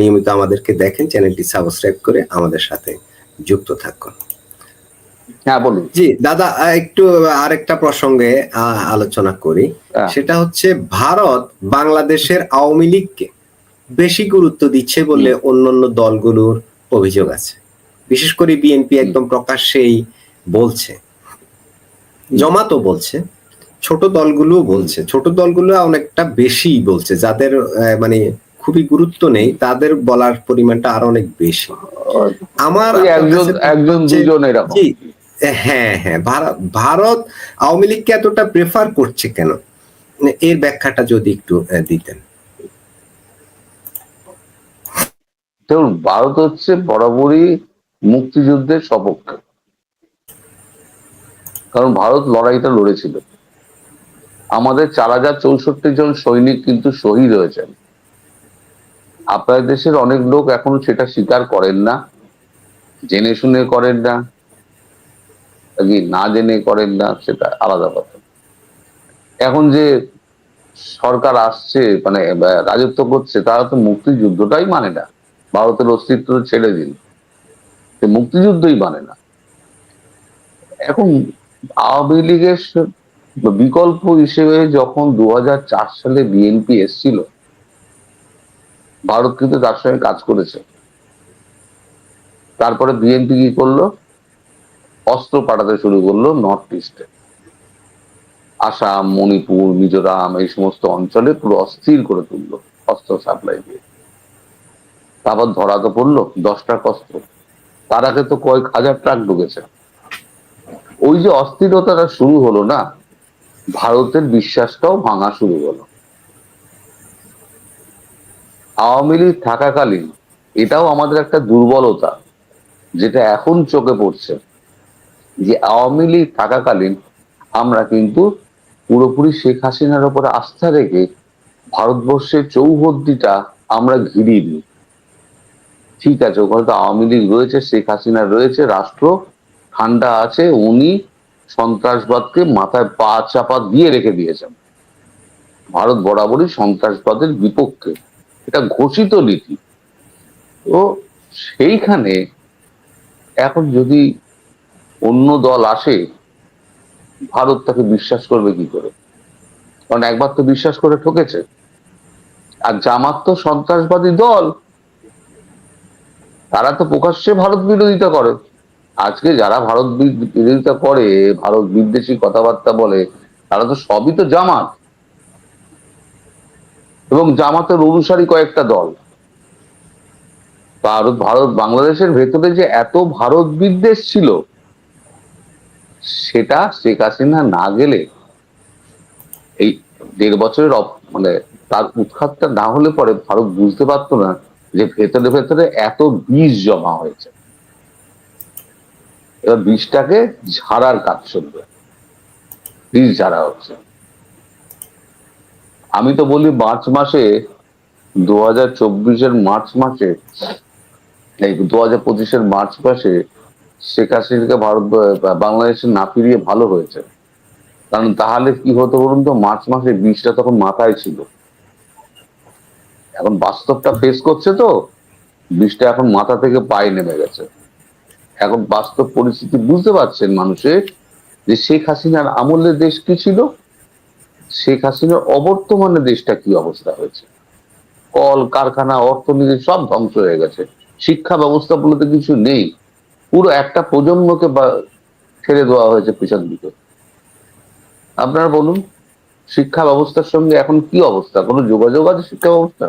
নিয়মিত আমাদেরকে দেখেন চ্যানেলটি সাবস্ক্রাইব করে আমাদের সাথে যুক্ত থাকুন। হ্যাঁ বলুন। জি দাদা একটু আরেকটা প্রসঙ্গে আলোচনা করি। সেটা হচ্ছে ভারত বাংলাদেশের আওয়ামী লীগকে বেশি গুরুত্ব দিচ্ছে বলে অন্যান্য দলগুলোর অভিযোগ আছে। বিশেষ করে বিএনপি একদম প্রকাশ্যেই বলছে। জমাতো বলছে ছোট দলগুলো বলছে। ছোট দলগুলো অনেকটা বেশি বলছে যাদের মানে খুবই গুরুত্ব নেই তাদের বলার পরিমাণটা আরও অনেক বেশি। আমার একজন একজন দুজন এরকম। হ্যাঁ হ্যাঁ ভারত ভারত আওয়ামী লীগকে এতটা প্রেফার করছে কেন? এর ব্যাখ্যাটা যদি একটু দিতেন। দেখুন ভারত হচ্ছে বরাবরই মুক্তিযুদ্ধের সপক্ষে। কারণ ভারত লড়াইটা লড়েছিল। আমাদের চার হাজার চৌষট্টি জন সৈনিক কিন্তু শহীদ হয়েছেন। আপনার দেশের অনেক লোক এখনও সেটা স্বীকার করেন না, জেনে শুনে করেন না না জেনে করেন না, সেটা আলাদা কথা এখন যে সরকার আসছে মানে রাজত্ব করছে, তারা তো মুক্তিযুদ্ধটাই মানে না। ভারতের অস্তিত্ব ছেড়ে দিন সে মুক্তিযুদ্ধই মানে না। এখন আওয়ামী লীগের বিকল্প হিসেবে যখন দু হাজার চার সালে বিএনপি এসছিল ভারত কিন্তু তার সঙ্গে কাজ করেছে। তারপরে বিএনপি কি করল? অস্ত্র পাঠাতে শুরু করল নর্থ ইস্টে আসাম, মণিপুর, মিজোরাম এই সমস্ত অঞ্চলে পুরো অস্থির করে তুললো অস্ত্র সাপ্লাই দিয়ে। তারপর ধরা তো পড়ল দশ ট্রাক অস্ত্র। তার আগে তো কয়েক হাজার ট্রাক ঢুকেছে। ওই যে অস্থিরতাটা শুরু হলো না, ভারতের বিশ্বাসটাও ভাঙা শুরু হলো। আওয়ামী লীগ থাকাকালীন এটাও আমাদের একটা দুর্বলতা, যেটা এখন চোখে পড়ছে, যে আওয়ামী লীগ থাকাকালীন আমরা কিন্তু পুরোপুরি শেখ হাসিনার উপরে আস্থা রেখে ভারতবর্ষের চৌহদ্দিটা আমরা ঘিরিনি ঠিক আছে, ওখানে তো আওয়ামী লীগ রয়েছে, শেখ হাসিনা রয়েছে, রাষ্ট্র ঠান্ডা আছে, উনি সন্ত্রাসবাদকে মাথায় পা চাপা দিয়ে রেখে দিয়েছেন। ভারত বরাবরই সন্ত্রাসবাদের বিপক্ষে। এটা ঘোষিত নীতি তো সেইখানে এখন যদি অন্য দল আসে, ভারত তাকে বিশ্বাস করবে কি করে? কারণ একবার তো বিশ্বাস করে ঠকেছে। আর জামাত তো সন্ত্রাসবাদী দল। তারা তো প্রকাশ্যে ভারত বিরোধিতা করে। আজকে যারা ভারত বিরোধিতা করে, ভারত বিদ্বেষী কথাবার্তা বলে, তারা তো সবই তো জামাত। এবং জামাতের অনুসারী কয়েকটা দল। ভারত ভারত, বাংলাদেশের ভেতরে যে এত ভারত বিদ্বেষ ছিল, সেটা শেখ হাসিনা না গেলে এই দেড় বছরের মানে তার উৎখাতটা না হলে পরে ভারত বুঝতে পারতো না যে ভেতরে ভেতরে এত বীজ জমা হয়েছে। এবার বীজটাকে ঝাড়ার কাজ চলবে। বীজ ঝাড়া হচ্ছে। আমি তো বলি মার্চ মাসে দু হাজার চব্বিশের মার্চ মাসে, এই দু হাজার পঁচিশের মার্চ মাসে শেখ হাসিনাকে ভারত বাংলাদেশে না ফিরিয়ে ভালো হয়েছে। কারণ তাহলে কি হতো বলুন তো, মার্চ মাসে বীজটা তখন মাথায় ছিল। এখন বাস্তবটা ফেস করছে তো, বীজটা এখন মাথা থেকে পায়ে নেমে গেছে। এখন বাস্তব পরিস্থিতি বুঝতে পারছেন মানুষের যে শেখ হাসিনার আমলে দেশ কি ছিল? শেখ হাসিনার অবর্তমানে দেশটা কি অবস্থা হয়েছে? কল, কারখানা, অর্থনীতি সব ধ্বংস হয়ে গেছে। শিক্ষা ব্যবস্থা বলতে কিছু নেই। পুরো একটা প্রজন্মকে ছেড়ে দেওয়া হয়েছে পিছন দিকে। আপনারা বলুন, শিক্ষা ব্যবস্থার সঙ্গে এখন কি অবস্থা? কোনো যোগাযোগ আছে শিক্ষা ব্যবস্থা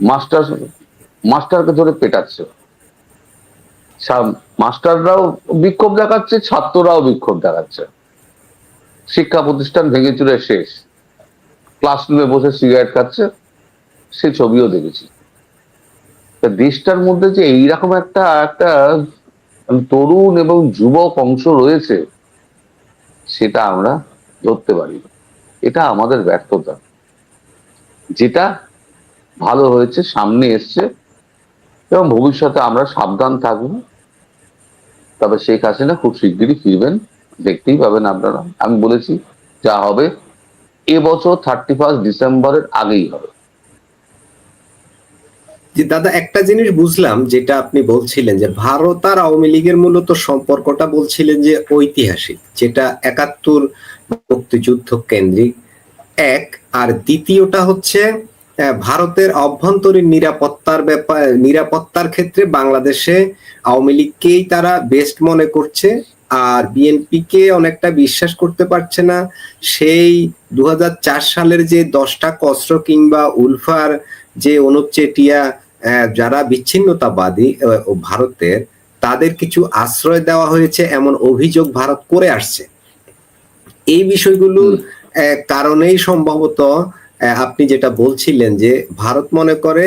মাস্টার মাস্টারকে ধরে পেটাচ্ছে। মাস্টাররাও বিক্ষোভ দেখাচ্ছে, ছাত্ররাও বিক্ষোভ দেখাচ্ছে। শিক্ষা প্রতিষ্ঠান ভেঙে চুরে শেষ। ক্লাসরুমে বসে সিগারেট খাচ্ছে, সে ছবিও দেখেছি। দেশটার মধ্যে যে এইরকম একটা একটা তরুণ এবং যুবক অংশ রয়েছে, সেটা আমরা ধরতে পারি এটা আমাদের ব্যর্থতা। যেটা ভালো হয়েছে, সামনে এসছে, এবং ভবিষ্যতে আমরা সাবধান থাকব। তবে শেখ হাসিনা খুব শিগগিরই ফিরবেন। দেখতেই পাবেন আপনারা। আমি বলেছি, যা হবে এবছর থার্টি ফার্স্ট ডিসেম্বরের আগেই হবে। যে দাদা, একটা জিনিস বুঝলাম, যেটা আপনি বলছিলেন যে ভারত আর আওয়ামী লীগের মূলত সম্পর্কটা বলছিলেন যে ঐতিহাসিক, যেটা একাত্তর মুক্তিযুদ্ধ কেন্দ্রিক। এক, আর দ্বিতীয়টা হচ্ছে ভারতের অভ্যন্তরীণ নিরাপত্তার ব্যাপার, নিরাপত্তার ক্ষেত্রে বাংলাদেশে আওয়ামী লীগকেই তারা বেস্ট মনে করছে। আর বিএনপি কে অনেকটা বিশ্বাস করতে পারছে না। সেই দু হাজার চার সালের যে দশটা কসর কিংবা উলফার যে অনুপ চেটিয়া যারা বিচ্ছিন্নতাবাদী ভারতের তাদের কিছু আশ্রয় দেওয়া হয়েছে এমন অভিযোগ ভারত করে আসছে। এই বিষয়গুলোর কারণেই সম্ভবত আপনি যেটা বলছিলেন যে ভারত মনে করে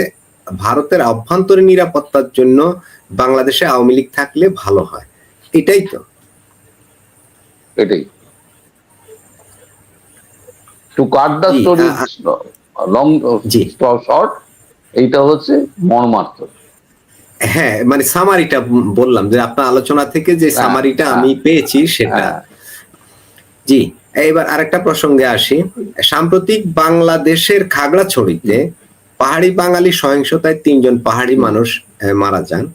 ভারতের অভ্যন্তরীণ নিরাপত্তার জন্য বাংলাদেশে আওয়ামী লীগ থাকলে ভালো হয়। এটাই তো। এটাই। To cut the story long short এইটা হচ্ছে মর্মার্থ। হ্যাঁ মানে সামারিটা বললাম যে আপনার আলোচনা থেকে যে হ্যাঁ, সামারিটা হ্যাঁ। আমি পেয়েছি সেটা। হ্যাঁ। জি এবার আরেকটা প্রসঙ্গে আসি। সাম্প্রতিক বাংলাদেশের খাগড়াছড়িতে পাহাড়ি বাঙালি সহিংসতায় তিনজন পাহাড়ি মানুষ মারা যান।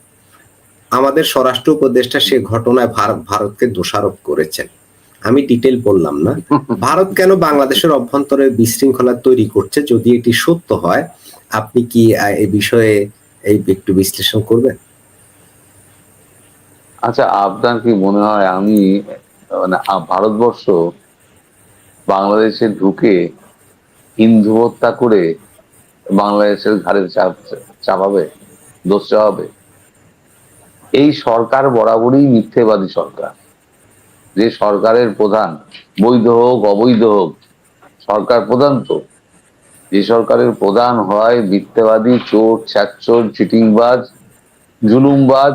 আমাদের স্বরাষ্ট্র উপদেষ্টা সে ঘটনায় ভারত ভারতকে দোষারোপ করেছেন। আমি ডিটেল বললাম না। ভারত কেন বাংলাদেশের অভ্যন্তরে বিশৃঙ্খলা তৈরি করছে যদি এটি সত্য হয় আপনি কি এই বিষয়ে এই একটু বিশ্লেষণ করবেন? আচ্ছা আপনার কি মনে হয় আমি মানে ভারতবর্ষ বাংলাদেশে ঢুকে হিন্দু হত্যা করে বাংলাদেশের ঘাড়ে চাপ চাপাবে দোষ চাপাবে? এই সরকার বরাবরই মিথ্যেবাদী সরকার। যে সরকারের প্রধান, বৈধ হোক, অবৈধ হোক, সরকার প্রধান তো। যে সরকারের প্রধান হয় মিথ্যেবাদী, চোর ছ্যাচোর চিটিংবাজ, জুলুমবাজ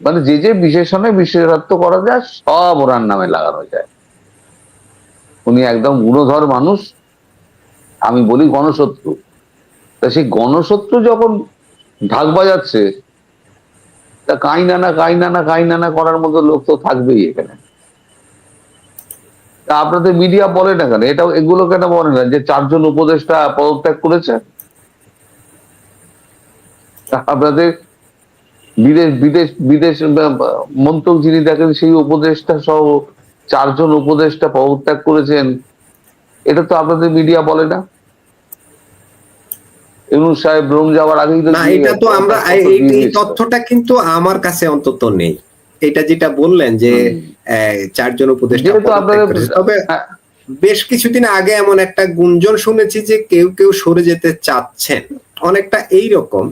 মানে যে যে বিশেষণে বিশেষত্ব করা যায়, সব ওনার নামে লাগানো যায়। উনি একদম গুণধর মানুষ। আমি বলি গণশত্রু। তা সেই গণশত্রু যখন ঢাক বাজাচ্ছে, তা কাই নানা কাই নানা কাই নানা করার মতো লোক তো থাকবেই এখানে। তা আপনাদের মিডিয়া বলে না কেন? এটা এগুলো কেন বলে না? যে চারজন উপদেষ্টা পদত্যাগ করেছে? আপনাদের বিদেশ বিদেশ বিদেশ মন্ত্রক যিনি দেখেন সেই উপদেষ্টা সহ চারজন উপদেষ্টা পদত্যাগ করেছেন এটা তো আপনাদের মিডিয়া বলে না? ইউনুস সাহেব রোম যাওয়ার আগেই তো না এটা তো আমরা এই-। তথ্যটা কিন্তু আমার কাছে অন্তত নেই। এটা যেটা বললেন যে চারজন উপদেষ্টা তবে বেশ কিছুদিন আগে এমন একটা গুঞ্জন শুনেছি যে কেউ কেউ সরে যেতে চাচ্ছেন। অনেকটা এই রকম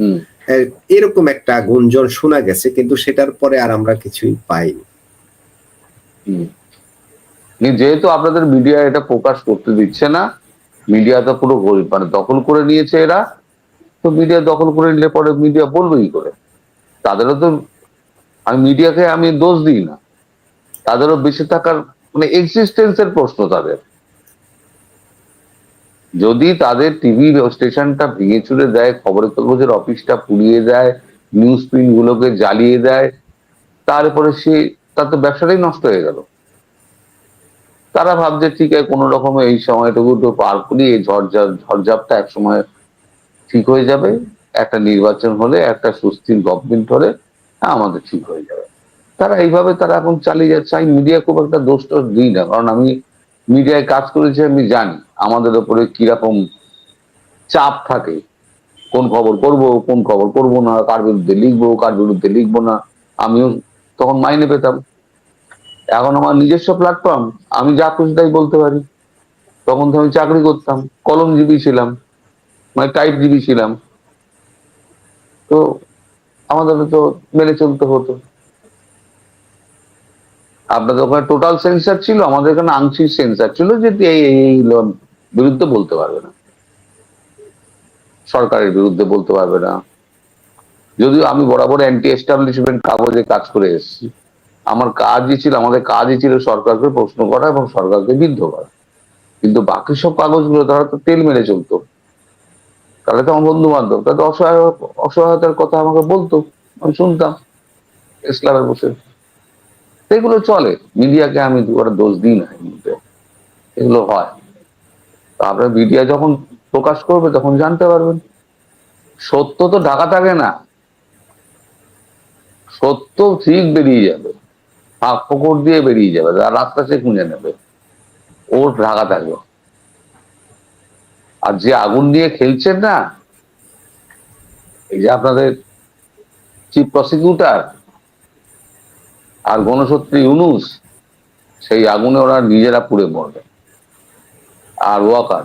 এরকম একটা গুঞ্জন শোনা গেছে কিন্তু সেটার পরে আর আমরা কিছুই পাইনি। যেহেতু আপনাদের মিডিয়া এটা প্রকাশ করতে দিচ্ছে না মিডিয়া তো পুরো মানে দখল করে নিয়েছে এরা। তো মিডিয়া দখল করে নিলে পরে মিডিয়া বলবেই করে। তাদেরও তো আমি মিডিয়াকে আমি দোষ দিই না। তাদেরও বেঁচে থাকার মানে এক্সিস্টেন্সের প্রশ্ন তাদের। যদি তাদের টিভি স্টেশনটা ভেঙে চুরে দেয় খবরের কাগজের অফিসটা পুড়িয়ে দেয় নিউজ প্রিন্ট গুলোকে জ্বালিয়ে দেয়, তারপরে সে, তার তো ব্যবসাটাই নষ্ট হয়ে গেল। তারা ভাবছে, ঠিক আছে, কোনো রকমে এই সময়টুকু তো পার করি এই ঝড়ঝাপ, ঝড়ঝাপটা এক সময় ঠিক হয়ে যাবে। একটা নির্বাচন হলে, একটা সুস্থির গভর্নমেন্ট হলে আমাদের ঠিক হয়ে যাবে। তারা এইভাবে তারা এখন চালিয়ে যাচ্ছে। আমি মিডিয়া খুব একটা দোষ টোষ দিই না, কারণ আমি মিডিয়ায় কাজ করেছি, আমি জানি আমাদের ওপরে কীরকম চাপ থাকে। কোন খবর করব, কোন খবর করব না, কার বিরুদ্ধে লিখব, কার বিরুদ্ধে লিখব না। আমিও তখন মাইনে পেতাম। এখন আমার নিজস্ব প্ল্যাটফর্ম আমি যা খুশি তাই বলতে পারি। তখন তো আমি চাকরি করতাম, কলমজীবী ছিলাম মানে টাইপজীবী ছিলাম। তো আমাদের তো মেনে চলতে হতো। আপনাদের ওখানে টোটাল সেন্সার ছিল, আমাদের এখানে আংশিক সেন্সার ছিল, যে এই বিরুদ্ধে বলতে পারবে না। সরকারের বিরুদ্ধে বলতে পারবে না। যদিও আমি বরাবর অ্যান্টি এস্টাবলিশমেন্ট কাগজে কাজ করে এসেছি। আমার কাজই ছিল, আমাদের কাজই ছিল সরকারকে প্রশ্ন করা এবং সরকারকে বিদ্ধ করা। কিন্তু বাকি সব কাগজগুলো তারা তো তেল মেরে চলতো। তাহলে তো আমার বন্ধু বান্ধব তাদের অসহায়, অসহায়তার কথা আমাকে বলতো। আমি শুনতাম ইসলামের বসে। এগুলো চলে। মিডিয়াকে আমি ওরা দোষ দিই না এগুলো হয়। আপনার মিডিয়া যখন প্রকাশ করবে, তখন জানতে পারবেন। সত্য তো ঢাকা থাকে না। সত্য ঠিক বেরিয়ে যাবে। ফাঁক ফোকর দিয়ে বেরিয়ে যাবে। রাস্তা সে খুঁজে নেবে। ওর ঢাকা থাকবে। আর যে আগুন নিয়ে খেলছেন না, এই যে আপনাদের চিফ প্রসিকিউটার আর গণশত্রী ইউনুস, সেই আগুনে ওরা নিজেরা পুড়ে মরবে। আর ওয়াকার।